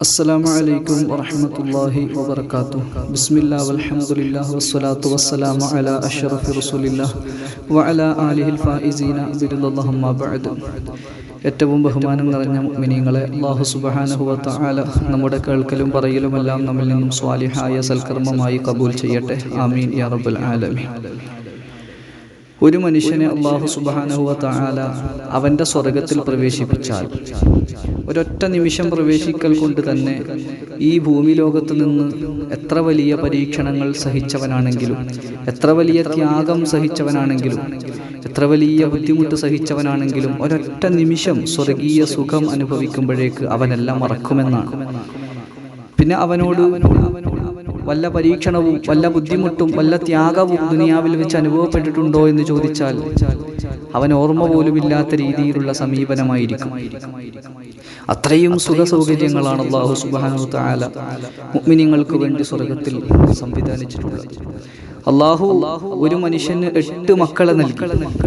അസ്സലാമു അലൈക്കും വറഹമത്തല്ലാഹി വബർക്കാത്തു ബിസ്മില്ലാ വസ്സലാത്തു വസ്സലാമു അലാ വഅലാ ആലിഹിൽ ഏറ്റവും ബഹുമാനം നിറഞ്ഞ മിനിങ്ങളെ അള്ളാഹു സുബഹാനഹുവ നമ്മുടെ കേൾക്കലും പറയലുമെല്ലാം നമ്മിൽ നിന്നും സ്വാലിഹായ സൽക്കർമ്മമായി കബൂൽ ചെയ്യട്ടെ. ആമീൻ യാ റബ്ബുൽ ആലമീൻ. ഒരു മനുഷ്യനെ അള്ളാഹു സുബാനഹുവ താല അവന്റെ സ്വർഗത്തിൽ പ്രവേശിപ്പിച്ചാൽ ഒരൊറ്റ നിമിഷം പ്രവേശിക്കൽ കൊണ്ട് തന്നെ ഈ ഭൂമി ലോകത്ത് നിന്ന് എത്ര വലിയ പരീക്ഷണങ്ങൾ സഹിച്ചവനാണെങ്കിലും എത്ര വലിയ ത്യാഗം സഹിച്ചവനാണെങ്കിലും എത്ര വലിയ ബുദ്ധിമുട്ട് സഹിച്ചവനാണെങ്കിലും ഒരൊറ്റ നിമിഷം സ്വർഗീയ സുഖം അനുഭവിക്കുമ്പോഴേക്ക് അവനെല്ലാം മറക്കുമെന്നാണ്. പിന്നെ അവനോട് വല്ല പരീക്ഷണവും വല്ല ബുദ്ധിമുട്ടും വല്ല ത്യാഗവും ദുനിയാവിൽ വെച്ച് അനുഭവപ്പെട്ടിട്ടുണ്ടോ എന്ന് ചോദിച്ചാൽ അവൻ ഓർമ്മ പോലുമില്ലാത്ത രീതിയിലുള്ള സമീപനമായിരിക്കും. അത്രയും സുഖ സൗകര്യങ്ങളാണ് അള്ളാഹു സുബാനു താല മുഗ്മിനിങ്ങൾക്ക് വേണ്ടി സ്വർഗത്തിൽ സംവിധാനിച്ചിട്ടുള്ളത്. അള്ളാഹു ഒരു മനുഷ്യന് എട്ട് മക്കളെ നൽകി.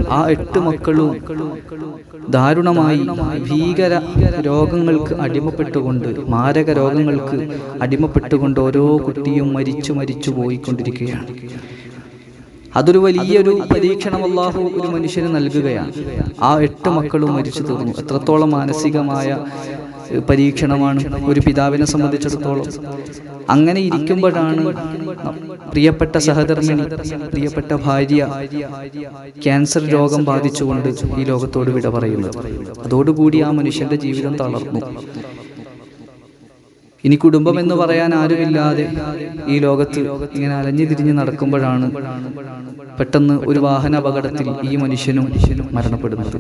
ആ എട്ട് മക്കളും ദാരുണമായി ഭീകര രോഗങ്ങൾക്ക് അടിമപ്പെട്ടുകൊണ്ട് മാരക രോഗങ്ങൾക്ക് അടിമപ്പെട്ടുകൊണ്ട് ഓരോ കുട്ടിയും മരിച്ചു മരിച്ചു പോയിക്കൊണ്ടിരിക്കുകയാണ്. അതൊരു വലിയൊരു പരീക്ഷണം അള്ളാഹു ഒരു മനുഷ്യന് നൽകുകയാണ്. ആ എട്ട് മക്കളും മരിച്ചു തീർന്നു. എത്രത്തോളം മാനസികമായ പരീക്ഷണമാണ് ഒരു പിതാവിനെ സംബന്ധിച്ചിടത്തോളം. അങ്ങനെ ഇരിക്കുമ്പോഴാണ് പ്രിയപ്പെട്ട സഹധർമ്മിണി പ്രിയപ്പെട്ട ഭാര്യ ക്യാൻസർ രോഗം ബാധിച്ചുകൊണ്ട് ഈ ലോകത്തോട് വിട പറയുന്നത്. അതോടുകൂടി ആ മനുഷ്യന്റെ ജീവിതം തളർന്നു. ഇനി കുടുംബം എന്ന് പറയാൻ ആരുമില്ലാതെ ഈ ലോകത്ത് ഇങ്ങനെ അലഞ്ഞു തിരിഞ്ഞ് നടക്കുമ്പോഴാണ് പെട്ടെന്ന് ഒരു വാഹന അപകടത്തിൽ ഈ മനുഷ്യനും മരണപ്പെടുന്നത്.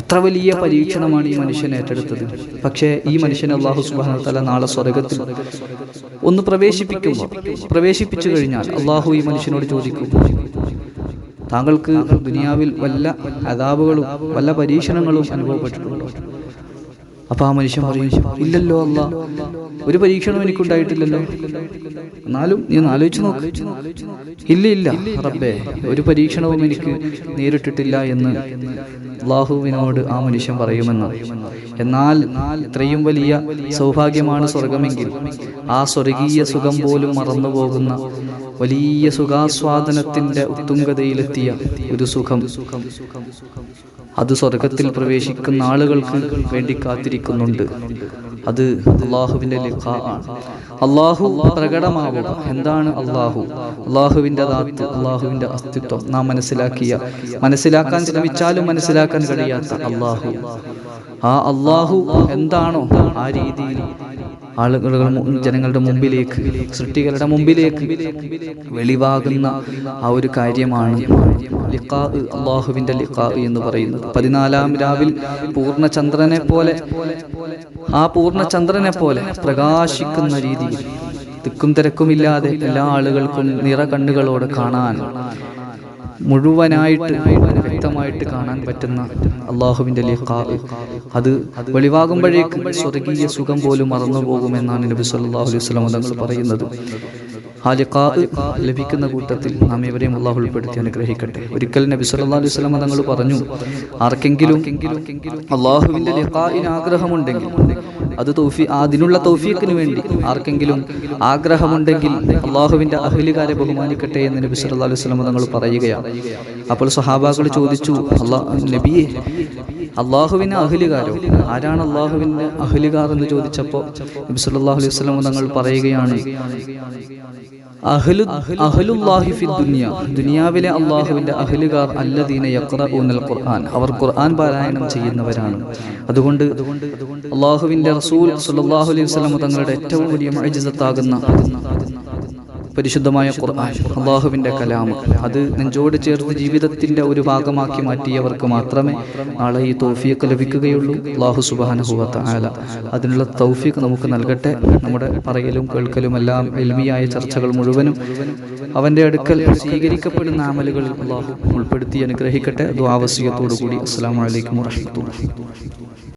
എത്ര വലിയ പരീക്ഷണമാണ് ഈ മനുഷ്യൻ ഏറ്റെടുത്തത്? പക്ഷേ ഈ മനുഷ്യൻ അള്ളാഹു സുബാന തല നാളെ സ്വർഗത്തിൽ ഒന്ന് പ്രവേശിപ്പിക്കുമ്പോൾ പ്രവേശിപ്പിച്ചു കഴിഞ്ഞാൽ അള്ളാഹു ഈ മനുഷ്യനോട് ചോദിക്കും താങ്കൾക്ക് ദുനിയാവിൽ വല്ല അതാപുകളും വല്ല പരീക്ഷണങ്ങളും അനുഭവപ്പെട്ടിട്ടുണ്ടോ? അപ്പൊ ആ മനുഷ്യൻ പറയും ഇല്ലല്ലോ അല്ല ഒരു പരീക്ഷണം എനിക്കുണ്ടായിട്ടില്ലല്ലോ. എന്നാലും നീ ആലോചിച്ച് നോക്ക്. ഇല്ല ഇല്ല റബ്ബേ ഒരു പരീക്ഷണവും എനിക്ക് നേരിട്ടിട്ടില്ല എന്ന് അള്ളാഹുവിനോട് ആ മനുഷ്യൻ പറയുമെന്ന് എന്നാൽ ഇത്രയും വലിയ സൗഭാഗ്യമാണ് സ്വർഗമെങ്കിൽ ആ സ്വർഗീയ സുഖം പോലും മറന്നുപോകുന്ന വലിയ സുഖാസ്വാദനത്തിന്റെ ഉത്തുംഗതയിലെത്തിയ ഒരു സുഖം. അത് സ്വർഗത്തിൽ പ്രവേശിക്കുന്ന ആളുകൾക്ക് വേണ്ടി കാത്തിരിക്കുന്നുണ്ട്. അത് അള്ളാഹുവിന്റെ ലിഖാ ആണ്. അള്ളാഹു പ്രകടമാവുക എന്താണ് അള്ളാഹു അള്ളാഹുവിന്റെ ദാത്ത് അള്ളാഹുവിന്റെ അസ്തിത്വം. നാം മനസ്സിലാക്കിയ മനസ്സിലാക്കാൻ ശ്രമിച്ചാലും മനസ്സിലാക്കാൻ കഴിയാത്ത അള്ളാഹു ആ അള്ളാഹു എന്താണോ ആ രീതിയിൽ ആളുകൾ ജനങ്ങളുടെ മുമ്പിലേക്ക് സൃഷ്ടികളുടെ മുമ്പിലേക്ക് വെളിവാകുന്ന ആ ഒരു കാര്യമാണ് ലിഖാ അള്ളാഹുവിന്റെ ലിഖാ എന്ന് പറയുന്നത്. പതിനാലാം രാവിൽ പൂർണചന്ദ്രനെ പോലെ ആ പൂർണചന്ദ്രനെ പോലെ പ്രകാശിക്കുന്ന രീതിയിൽ തിക്കും തിരക്കുമില്ലാതെ എല്ലാ ആളുകൾക്കും നിറ കണ്ണുകളോട് കാണാൻ മുഴുവനായിട്ട് വ്യക്തമായിട്ട് കാണാൻ പറ്റുന്ന അള്ളാഹുവിന്റെ ലിഖാ. അത് വെളിവാകുമ്പോഴേക്കും സ്വർഗീയ സുഖം പോലും മറന്നു പോകുമെന്നാണ് നബി സല്ലല്ലാഹു അലൈഹി വസല്ലം തങ്ങൾ പറയുന്നത്. ആ ലിഖാ ലഭിക്കുന്ന കൂട്ടത്തിൽ നാം ഇവരെയും അള്ളാഹു ഉൾപ്പെടുത്തി അനുഗ്രഹിക്കട്ടെ. ഒരിക്കൽ നബി സല്ലാ അലൈഹി വസല്ലം തങ്ങൾ പറഞ്ഞു ആർക്കെങ്കിലും അള്ളാഹുവിന്റെ ലിഖായിന് ആഗ്രഹമുണ്ടെങ്കിൽ അത് തൗഫി അതിനുള്ള തൗഫീഖിന് വേണ്ടി ആർക്കെങ്കിലും ആഗ്രഹമുണ്ടെങ്കിൽ അള്ളാഹുവിന്റെ അഹ്ലുകാരെ ബഹുമാനിക്കട്ടെ എന്ന് നബി സല്ലല്ലാഹു അലൈഹി വസല്ലം തങ്ങൾ പറയുകയാണ്. അപ്പോൾ സഹാബാക്കൾ ചോദിച്ചു അള്ളാഹ് നബിയെ അള്ളാഹുവിന് അഹ്ലികാരോ? ആരാണ് അള്ളാഹുവിന്റെ അഹ്ലികാർ എന്ന് ചോദിച്ചപ്പോൾ നബി സല്ലല്ലാഹു അലൈഹി വസല്ലം തങ്ങൾ പറയുകയാണ് ദുനിയാവിലെ അള്ളാഹുവിന്റെ അഹ്ലുകാർ അല്ലദീന യഖ്റഊനൽ ഖുർആൻ. അവർ ഖുർആൻ പാരായണം ചെയ്യുന്നവരാണ്. അതുകൊണ്ട് അള്ളാഹുവിന്റെ റസൂൽ സല്ലല്ലാഹു അലൈഹി വസല്ലം തങ്ങളുടെ ഏറ്റവും വലിയ മഅജിസത്താകുന്ന പരിശുദ്ധമായ ഖുർആൻ അള്ളാഹുവിന്റെ കലാമ് അത് നെഞ്ചോട് ചേർത്ത് ജീവിതത്തിന്റെ ഒരു ഭാഗമാക്കി മാറ്റിയവർക്ക് മാത്രമേ നാളെ ഈ തൗഫീഖ് ലഭിക്കുകയുള്ളൂ. അള്ളാഹു സുബാനുഭവത്ത ആല അതിനുള്ള തൗഫീഖ് നമുക്ക് നൽകട്ടെ. നമ്മുടെ പറയലും കേൾക്കലും എല്ലാം എൽമിയായ ചർച്ചകൾ മുഴുവനും അവന്റെ അടുക്കൽ സ്വീകരിക്കപ്പെടുന്ന അമലുകൾ അള്ളാഹു ഉൾപ്പെടുത്തി അനുഗ്രഹിക്കട്ടെ. ദ്വാവസ്യത്തോടു കൂടി അസ്സാം വലൈക്കും വാഹമത്തുള്ള